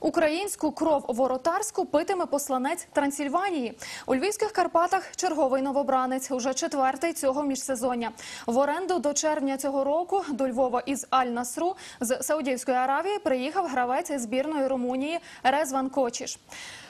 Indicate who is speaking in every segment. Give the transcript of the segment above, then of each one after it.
Speaker 1: Українську кров воротарську питиме посланець Трансильванії. У львівських Карпатах черговий новобранець, уже четвертий цього міжсезоння. В оренду до червня цього року до Львова із Аль-Насру з Саудівської Аравії приїхав гравець збірної Румунії Резван Кочіш.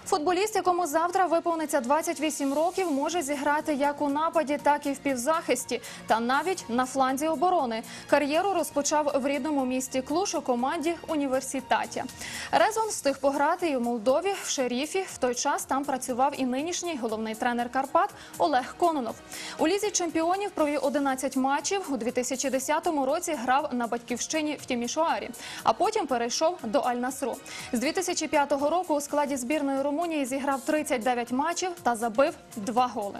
Speaker 1: Футболіст, якому завтра виповниться 28 років, може зіграти як у нападі, так і в півзахисті, та навіть на фланзі оборони. Кар'єру розпочав в рідному місті Клуш у команді університаті. Резван встиг пограти і в Молдові, в Шеріфі. В той час там працював і нинішній головний тренер Карпат Олег Кононов. У лізі чемпіонів провів 11 матчів. У 2010 році грав на батьківщині в Тімішоарі, а потім перейшов до Аль-Насру. З 2005 року у складі збірної Румунії зіграв 39 матчів та забив два голи.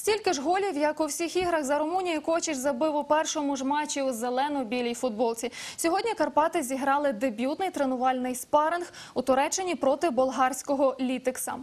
Speaker 1: Стільки ж голів, як у всіх іграх за Румунію, Кочіш забив у першому ж матчі у зелено-білій футболці. Сьогодні Карпати зіграли дебютний тренувальний спаринг у Туреччині проти болгарського Літекса.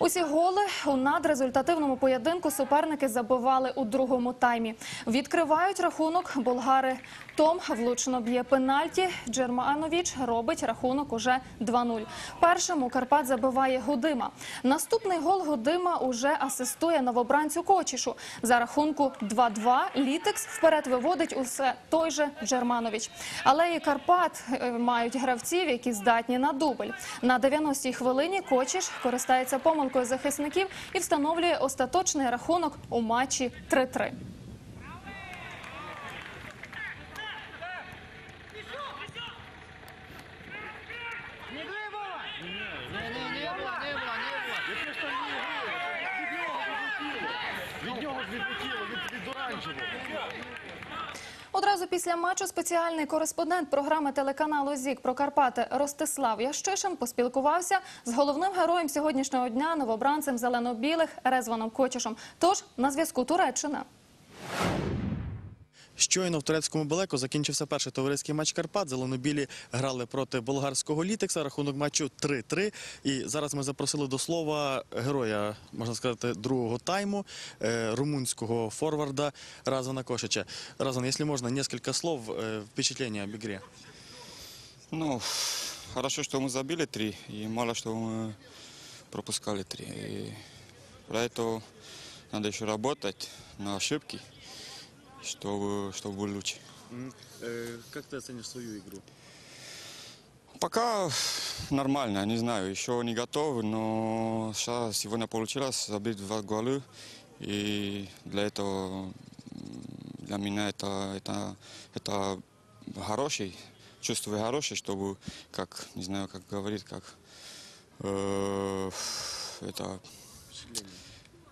Speaker 1: Усі голи у надрезультативному поєдинку суперники забивали у другому таймі. Відкривають рахунок болгари. Том влучно б'є пенальті. Джерманович робить рахунок уже 2-0. Першому Карпат забиває Гудима. Наступний гол Гудима уже асистує новобранцю Кочішу. За рахунку 2-2 Літекс вперед виводить усе той же Джерманович. Але і Карпат е, мають гравців, які здатні на дубль. На 90-й хвилині Кочіш користається помилкою захисників і встановлює остаточний рахунок у матчі 3-3.
Speaker 2: Не было! Не, не, не было, не было, не было.
Speaker 3: Я просто не від нього ж відлетіло, від, від оранжевого.
Speaker 1: Одразу після матчу спеціальний кореспондент програми телеканалу ЗІК про Карпати Ростислав Ящишин поспілкувався з головним героєм сьогоднішнього дня новобранцем зелено-білих Резваном Кочішем. Тож на зв'язку Туреччина.
Speaker 4: Щойно в турецькому Белеко закінчився перший товариський матч Карпат. Зеленобілі грали проти болгарського Літекса. Рахунок матчу 3-3. І зараз ми запросили до слова героя, можна сказати, другого тайму е, румунського форварда Разана Кошича. Разан, якщо можна, кілька слов е, впечатлення об ігрі.
Speaker 5: Ну, хорошо, что мы забили три, и мало что мы пропускали три. И про это надо еще работать на ошибки, Чтобы, чтобы было лучше.
Speaker 4: Як ти оціниш свою ігру?
Speaker 5: Пока нормально, не знаю, еще не готов, но сейчас сегодня получилось забить два гола, и для этого, для меня это, это, это хороший, чувство хорошее, чтобы, как, не знаю, как говорить, как, э, это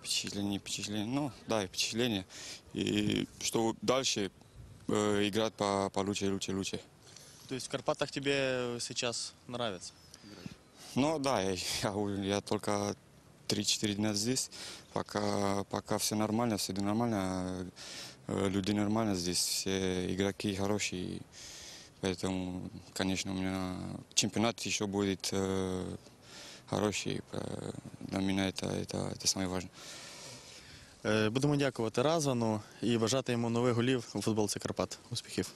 Speaker 5: впечатление, впечатление, ну, да, и впечатление, и чтобы дальше э, играть по, получше, лучше, лучше.
Speaker 4: Тобто в Карпатах тебе зараз подобається?
Speaker 5: Ну да, я, я, я только 3-4 дня здесь. Пока, пока все нормально, все нормально. э, Люди нормально здесь, все игроки хорошие. Поэтому, конечно, у меня чемпионат еще будет э, хороший. Э, Для меня это, это, это самое важное.
Speaker 4: Е, Будемо дякувати Разану і бажати йому нових голів у футболці Карпат. Успіхів.